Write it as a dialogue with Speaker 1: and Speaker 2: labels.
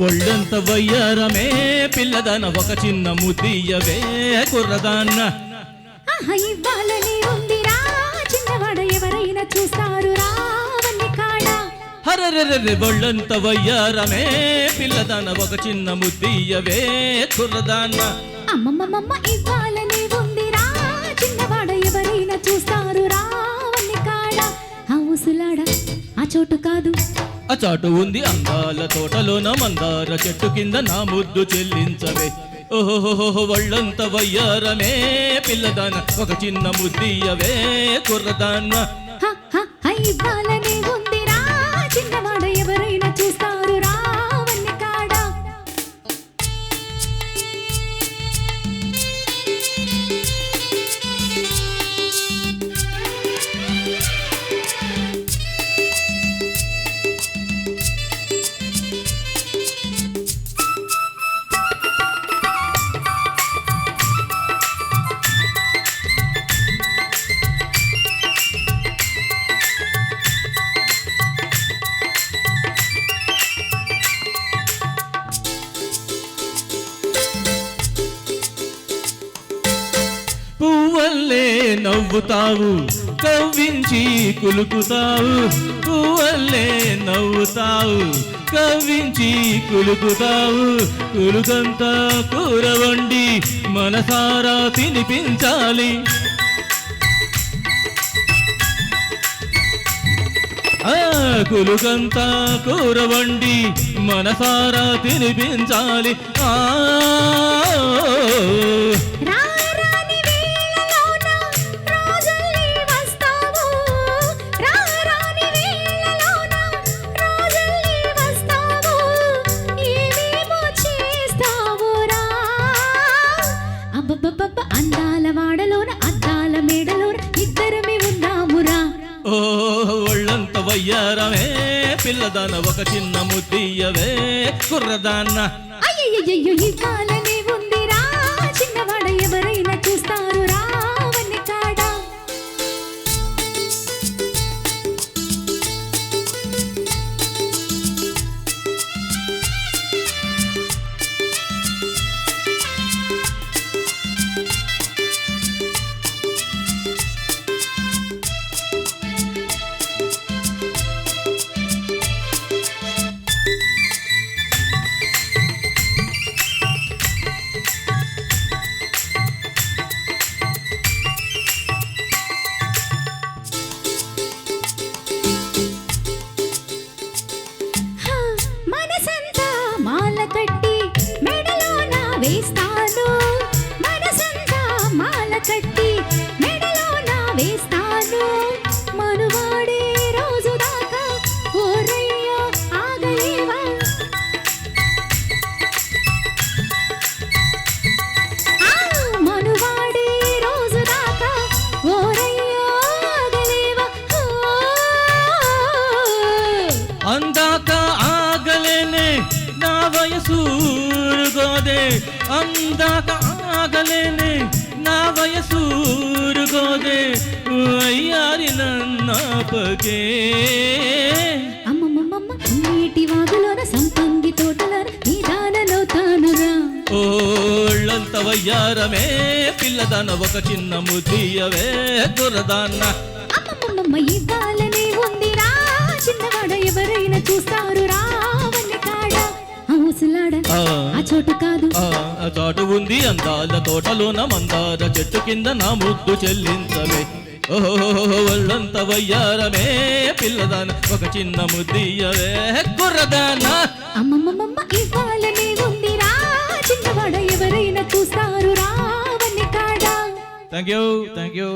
Speaker 1: ఒళ్ళంత వయ్యారమే? పిల్లదన ఒక చిన్న ముద్దియవే కుర్రదాన్న.
Speaker 2: ఇవ్వాలని ఉందిరా. చిన్నవాడ ఎవరైనా చూస్తారు రావన్ని కాడ?
Speaker 1: హరరెరె ఒళ్ళంత వయ్యారమే? పిల్లదన ఒక చిన్న ముద్దియవే కుర్రదాన్న.
Speaker 2: అమ్మమ్మమ్మ ఇవ్వాలని ఉందిరా. చిన్నవాడ ఎవరైనా చూస్తారు రావన్ని కాడ? ఆ ఉసులాడ ఆ చోటు కాదు.
Speaker 1: అచాటు చాటు ఉంది అందాల తోటలోన మందార చెట్టు కింద నా ముద్దు చెల్లించవే. ఓహోహోహో ఒళ్ళంత వయ్యారమే పిల్లదాన ఒక చిన్న ముద్దియవే కుర్రదాన్న. పువ్వల్లే నవ్వుతావు కవ్వించి కులుకుతావు పువ్వల్లే నవ్వుతావు కవ్వించి కులుకుతావు. కులుకంతా కూర వండి మనసారా తినిపించాలి. ఆ కులుకంతా కూర వండి మనసారా తినిపించాలి. ఆ వయ్యారమే పిల్లదాన ఒక చిన్న ముద్దియవే కుర్రదాన్న.
Speaker 2: అయ్యయ్యయ్యో ఇవ్వాలని ఉందిరా. చిన్నవాడ ఎవరైనా చూస్తారు. మనసంతా మాల కట్టి మెడలోన వేస్తాను. మనసంతా మాల కట్టి మెడలోన వేస్తాను.
Speaker 1: అందాక ఆగలేనే నా వయసు ఊరుగోదే అయ్యారి నన్నాపకే.
Speaker 2: అమ్మమ్మమ్మ నీటి వాగులోన సంపంగి తోటలోన నిదానలో తానురా.
Speaker 1: ఓళ్ళంత వయ్యారమే పిల్లదాన ఒక చిన్న ముద్దియవే కుర్రదాన్న
Speaker 2: అమ్మమ్మమ్మ ఇవ్వాలని ఉందిరా. చిన్నవాడ ఎవరైనా చూస్తారు రావని కాడ? ఆ ముసలాడ?
Speaker 1: ఆ.
Speaker 2: చోటు కాదు.
Speaker 1: ఆ. చాటు ఉంది అందాల తోటలోన మందార చెట్టు కింద నా ముద్దు చెల్లించవే. ఓహో ఒళ్ళంత వయ్యారమే పిల్లదాన ఒక చిన్న ముద్దియవే కుర్రదాన.
Speaker 2: అమ్మమ్మమ్మ ఇవ్వాలని ఉందిరా చిన్నవాడ ఎవరైనా చూస్తారు రావని కాడ.
Speaker 1: Thank you thank you.